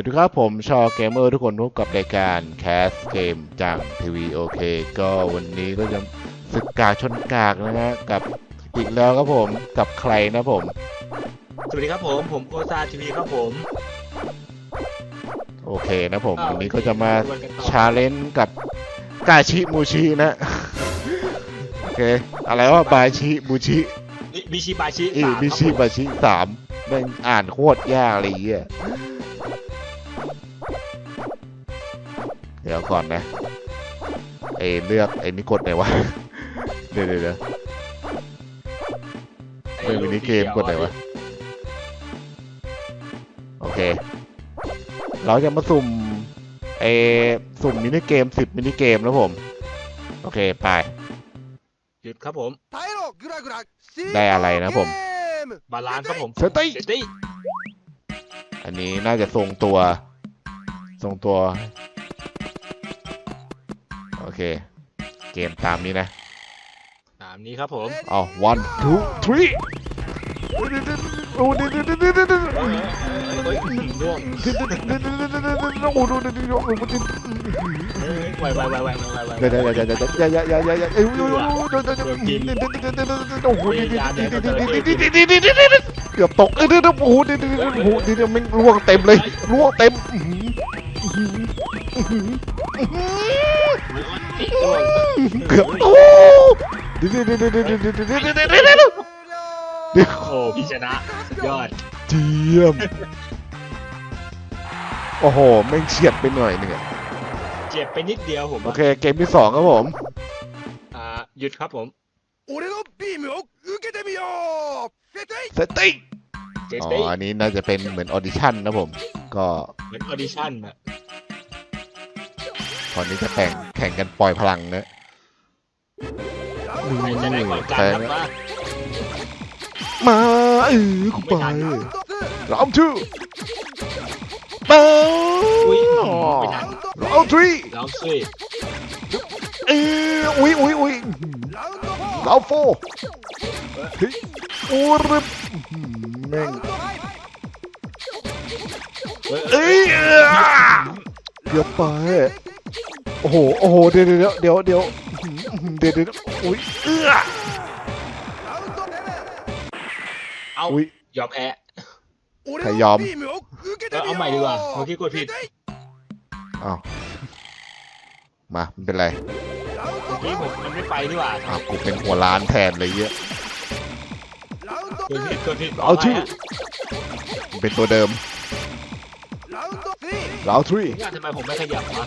วัสดีครับผมชาวเกมเมอร์ทุกคนพบกับรายการแคสเกมจากทีวีโอเคก็วันนี้ก็จะศึกกากชนกากนะฮะกับอีกแล้วครับผมกับใครนะผม สวัสดีครับผมผมโอซาทีวีครับผม โอเคนะผมอ้าววันนี้ก็จะมาวันกันต่อชาเลนจ์กับกาชิมูชินะ โอเค อะไรว่าบาชิมูชิมิมิชิบาชิอีสามมิครับชิผมบาชิสามแม่งอ่านโคตรยากเลยเหี้ เดี๋ยวก่อนนะไอเลือกไอนี่กดไหนวะ เดี๋ยวเดี๋ยวเลือมินิเกมกดไหนวะ โอเค เราจะมาสุ่มไอสุ่มมินิเกมสิบมินิเกมแล้วผม โอเค ไปหยุดครับผมได้อะไรนะผม บาลานซ์ครับผมเซตี้อันนี้น่าจะทรงตัว ทรงตัว เค เกมตามนี้นะ ตามนี้ครับผมเอา one two three โอ้เดี๋ยวเดี๋ยวเดี๋ยวเดี๋ยวเดี๋ยวเดี๋ยวเฮ้ยเฮ้ยง่วงเฮ้ยไวไวไวไวไวไวไวเดี๋ยวเดี๋ยวเดี๋ยวเดี๋ยวเดี๋ยวอย่าอย่าอย่าอย่าเอ้ยโอ้โหเดี๋ยวเดี๋ยวเดี๋ยวเดี๋ยวเดี๋ยวเดี๋ยวเดี๋ยวเดี๋ยวโอ้โหเดี๋ยวเดี๋ยวเดี๋ยวเดี๋ยวเดี๋ยวเดี๋ยวเดี๋ยวเดี๋ยวเดี๋ยวเดี๋ยวเกือบตกเอ้ยเดี๋ยวเดี๋ยวโอ้โหเดี๋ยวเดี๋ยวเดี๋ยวโอ้โหเดี๋ยวเดี๋ยวมันล่วงเต็มเลยล่วงเต็ม เกือบโอ้เดี๋ยวเดี๋ยวเดี๋ยวเดี๋ยวเดี๋ยวเดี๋ยวเดี๋ยวเดี๋ยวเดี๋ยวเดี๋ยวโอ้พี่ชนะสุดยอดเจียมโอ้โหแม่งเฉียดไปหน่อยหนึ่งอะเจ็บไปนิดเดียวผมโอเคเกมที่สองครับผมอ่าหยุดครับผมเซตติ้งเจสอ๋อตี้อันนี้น่าจะเป็นเหมือนออดิชั่นนะผม ก็เหมือนออดิชั่นอะ ตอนนี้จะแข่งแข่งกันปล่อยพลังเนะใดูอนกันครัมามาเออกูไปรอบทูไปอุ้ยไม่ทรอบทรีรอสี่เอออุ้ยอุ้ยอุ้ยรอบโฟเฮ้ยโอ้รึแม่งเอ้ยเกือบไป โอ้โห โอ้โห เดี๋ยวเดี๋ยวเดี๋ยวเดี๋ยวเดี๋ยวเดี๋ยวอุ้ยเอื้อเอาอุ้ยยอมแพ้ใครยอม เอาใหม่ดีกว่าเมื่อกี้กดผิดอ้าวมามัเป็นไรเมื่อกี้ผมมันไม่ไปนี่หว่าอ้าวกูเป็นหัวล้านแทนเลยเยอะกดผิดกดผิดเอาที่เป็นตัวเดิมราวทรีทำไมผมไม่ขยับวะ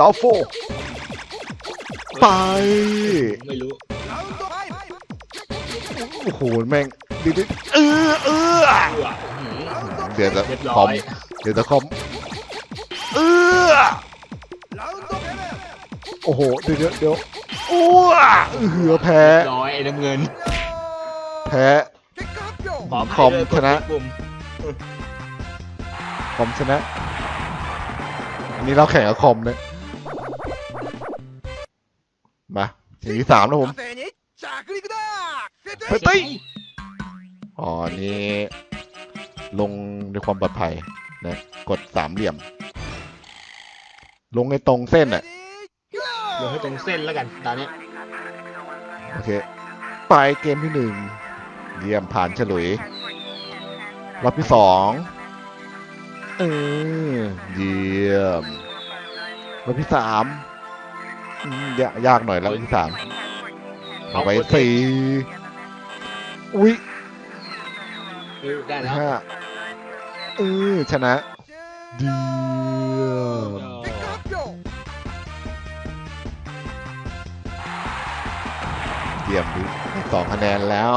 ลาวโฟไป ไม่รู้ โอ้โห แม่งดิดิเออเออเดี๋ยวจะคอมเดี๋ยวจะคอมเออโอ้โห เดี๋ยวเดี๋ยวเดี๋ยวอ้วเหือแพ้ ร้อยไอ้น้ำเงินแพ้คอมชนะคอมชนะ อันนี้เราแข่งกับคอมเนี่ยมาสีทีสามนะผมเฮ้ยตี้อ๋อนี่ลงในความปลอดภัยนะกดสามเหลี่ยม ลงในตรงเส้นอะลงให้ตรงเส้นแล้วกันตอนนี้โอเค ไปเกมที่หนึ่งเยี่ยมผ่านเฉลุย รอบที่สอง เออเยี่ยมลำที่สามยากยากหน่อยลำที่สามเอาไปสี่อุ๊ยเฮ้ยได้แล้วห้เออชนะเดียม เยี่ยมดิสองคะแนนแล้ว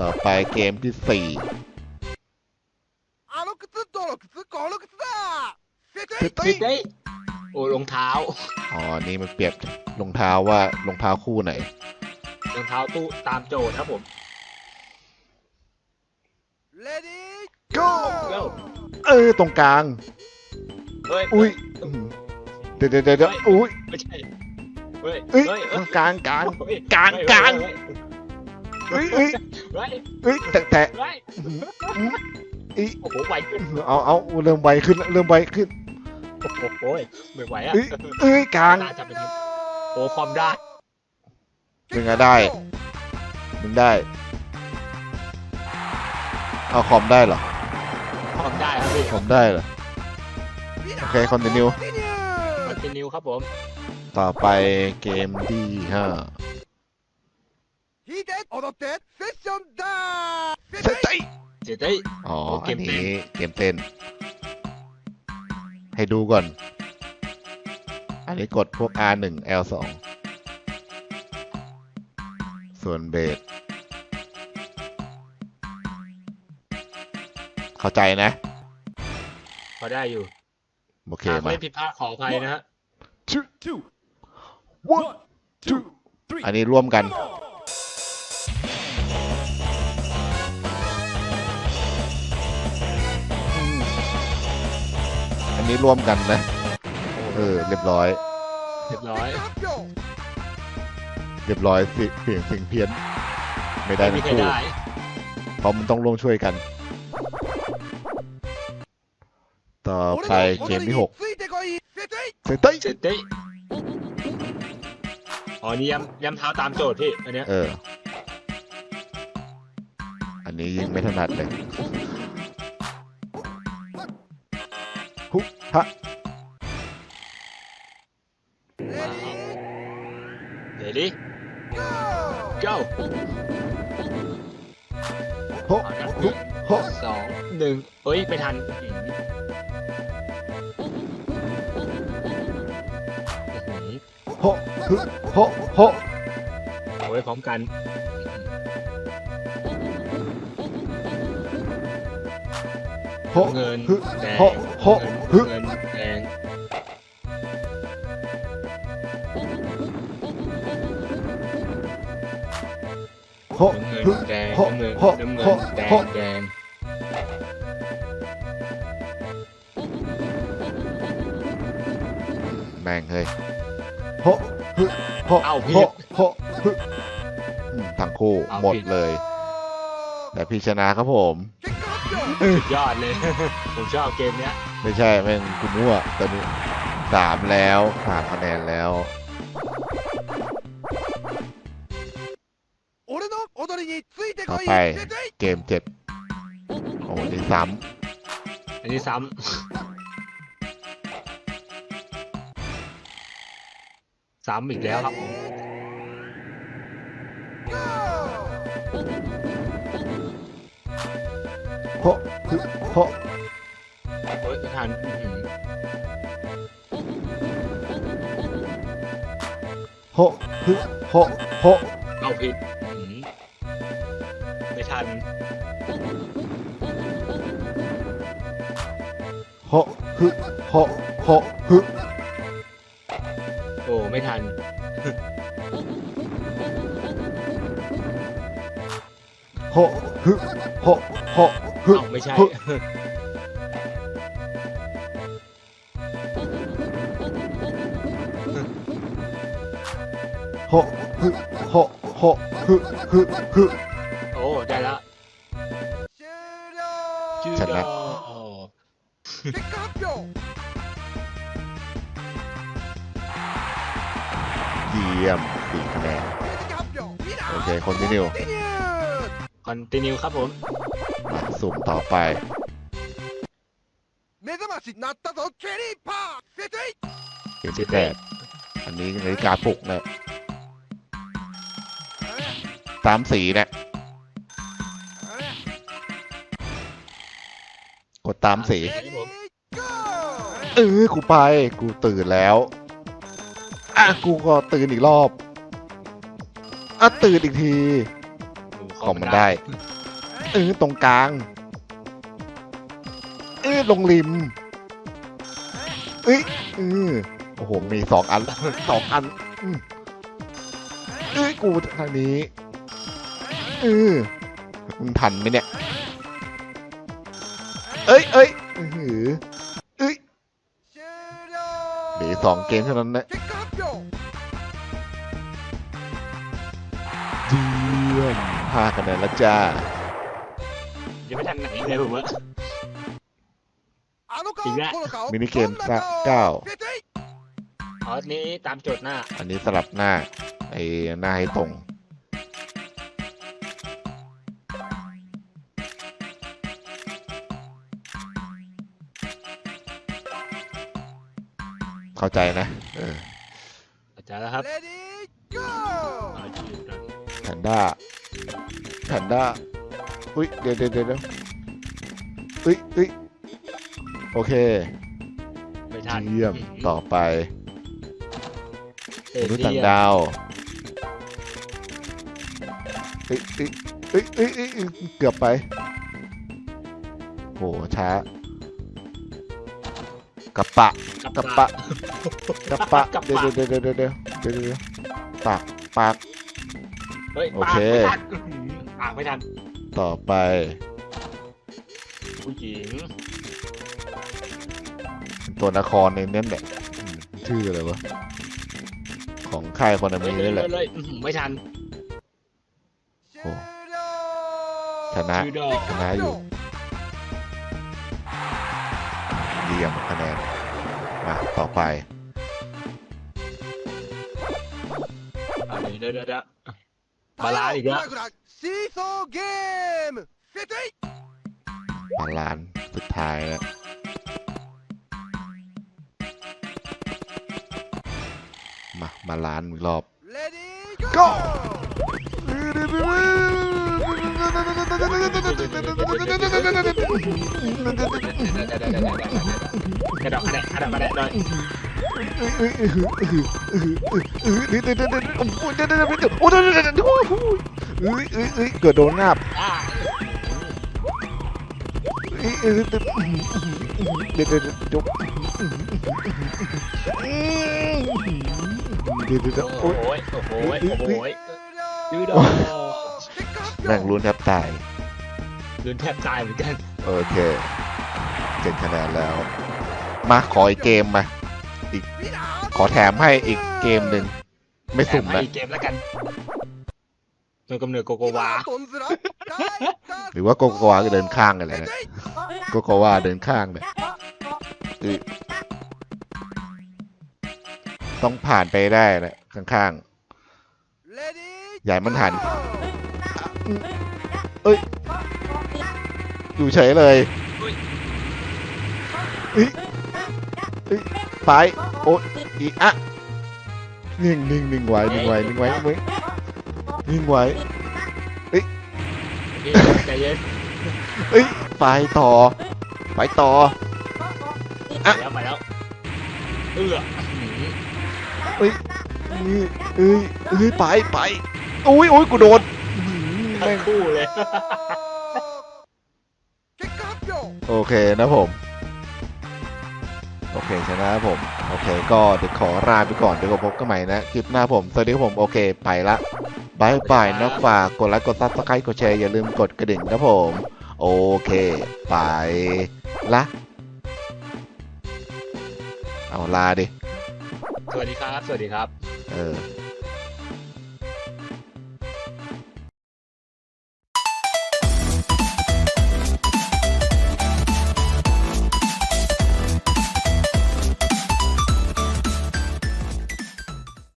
ต่อไปเกมที่สี่ิดผิดได้โอ้รองเท้าอ๋อนี่มันเปรียบรองเท้าว่ารองเท้าคู่ไหนรองเท้าตู้ตามโจทย์ครับผม Ready go เออตรงกลางเฮ้ยอุ้ยเดี๋ยวเดี๋ยวเดี๋ยวอุ้ยไม่ใช่เฮ้ยเฮ้ยกลางกลางกลางกลางเฮ้ยเฮ้ยเฮ้ยแต่แต่อีโอ้โหไวขึ้นเอาเอาเริ่มไวขึ้นเริ่มไวขึ้น โอ้โหไม่ไหวอะเอ้ยกลางน่าเป็นโอ้ความได้มึงอะได้มึงได้เอาคอมได้เหรอความได้ครับพี่คอมได้เหรอโอเคคอนติเนียคอนติเนียครับผม ต่อไปเกมที่ห้าเซตไตเซตไตอ๋ออันนี้เกมเต้น ให้ดูก่อน อันนี้กดพวก R1 L2 ส่วนเบสเข้าใจนะ พอได้อยู่โอเคหากมาไม่ผิดพลาดขออภัยนะฮะ two two, one two three. อันนี้ร่วมกัน นี้ร่วมกันนะ เออ เรียบร้อย เรียบร้อย เรียบร้อยเสียยงเสียงเพี้ยน ไม่ได้ไม่นคู่ได้ เพราะมันต้องร่วมช่วยกัน ต่อไปเกมที่หกเซต้ยเจ็ดเด้อ๋อนี่ยำยำเท้าตามโจทย์พี่อันเนี้ยเออ อันนี้ยิงไม่ถนัดเลยะเดี๋ยวดิゴー go โฮเอานะฮุโฮสองหนึ่งเฮ้ยไม่ทันอื้อหือโฮฮึโฮโฮเอาไว้พร้อมกัน เงินแดงเงินแดงเงินแดงเงินน้ำเแดงแดงแม่งเฮ้ยเอ้าพี่ทั้งคู่หมดเลย แต่พี่ชนะครับผม ยอดเลย ผมชอบเกมเนี้ยไม่ใช่แม่งคุณมั่วตอนนี้สามแล้วสามคะแนนแล้วต่อไปเกมเจ็ดโอ้โหนี่ซ้ำอันนี้ซ้ำซ้ำอีกแล้วครับผมำโฮฮึโฮโอ้ยไม่ทันอื้อหือโฮฮึโฮโฮเอาผิดอื้อหือไม่ทันโฮฮึโฮโฮฮึโอ้ไม่ทันโฮฮึโฮโฮฮึเเอาไม่ใช่ โหฮึโหโหฮึฮึฮึ โอ้ ได้ละชนะ โอ้ เยี่ยมสี่คะแนนโอเค คนติ้นิว คอนติเนียครับผม สุ่ต่อไปเห็นที่แตดอันนี้นาฬิกาปลุกนะตามสีนะกดตามสีเออกูไป กูตื่นแล้ว อะ กูก็ตื่นอีกรอบ อะ ตื่นอีกที ของมันได้ เออตรงกลาง เออลงริม เอ้เออโอ้โห มีสองอันสองอันเออกูทางนี้เออมันทันไหมเนี่ย เอ้ยเอ้ยเออเอ้ยเดี๋ยวสองเกมเท่านั้นนะเดือนห้าคะแนนแล้วจ้า ไม่ทันไหนเลยผมว่าอีกแล้วมินิเกมเก้าอ๋อนี้ตามโจทย์หน้า อันนี้สลับหน้าไอ้หน้าให้ตรงเข้าใจนะเเข้าใจแล้วครับแพนด้าแพนด้า อุ้ยเดี๋ยวเดี๋ยวเดี๋ยวอุ้ยอุ้ยโอเคไม่ทันเยี่ยมต่อไปเอมอนุษย์เยี่ต่างยมดาวเอ้ยเอ้ยเอ้ยเอ้ยเอ้ยเอ้ยเกือบไปโหช้ากระปะกระปะกระปะกระเดี๋ยวปะเดี๋ยวเดี๋ยวเดี๋ยวเดี๋ยวเดี๋ยวเดี๋ยวปากปากเฮ้ยโอเคปากไม่ทัน ต่อไป ผู้หญิง ตัวละครในนั้นแหละอืมชื่ออะไรวะ ของค่ายคอนมีนี่แหละเลยเลยอื้อหือไม่ทันโอ้終了ชนะชื่อดอกชนะอยู่เยี่ยมคะแนนมาต่อไป อะไรเดี๋ยวเดี๋ยวเดี๋ยวบาลานซ์อีกแล้ว ซีโซเกมสิทธิบาลานสุดท้ายแล้วมามาล้านอีกรอบเลดี้โกกระดกกระดกกระดกกระดกหน่อยโอ้ย เอ้ยเอ้ยเอ้ยเกิดโดนงับเอ้อ้เดี๋ยวเดี๋ยวเเดี๋ยวเดี๋ยวโอ้ยโอ้ยโอ้ยดื้ดอนั่งลุ้นแทบตายลุ้นแทบตายเหมือนกันโอเคเก็ดคะแนนแล้ว มาขออีกเกมมาอีกขอแถมให้อีกเกมหนึ่งไม่สุ่มแถนะอีกเกมแล้วกัน ต้นกำเนิดโกโกวา หรือว่าโกโกวาก็เดินข้างกันเลยนะโกโกวาเดินข้างเนี่ยต้องผ่านไปได้นะข้างๆใหญ่มันหัน เอ้ย อยู่เฉยเลยเอ้ยเอ้ยไปโอ้ยอีอะนิ่งนิ่งนิงไนิ่งไว้นิ่งไว้นิ่งไว้ นิ่งไว้ พี่ใจเย็นเอ้ย ไปต่อ ไปต่อ ไปแล้วไปแล้วเอื้อนี่เอ้ยเอ้ย ไปไปอุ้ยอุ้ยกูโดนไแม่งคู่เลย โอเคนะผม โอเคชนะผม โอเค ก็เดี๋ยวขอลาไปก่อน เดี๋ยวก็พบกันใหม่นะ คลิปหน้าผม สวัสดีผม โอเค ไปละ บายบายนะฝากกดไลค์กดซับสไครต์กดแชร์อย่าลืมกดกระดิ่งนะผม โอเค ไปละ เอาลาดิ สวัสดีครับ สวัสดีครับ เออ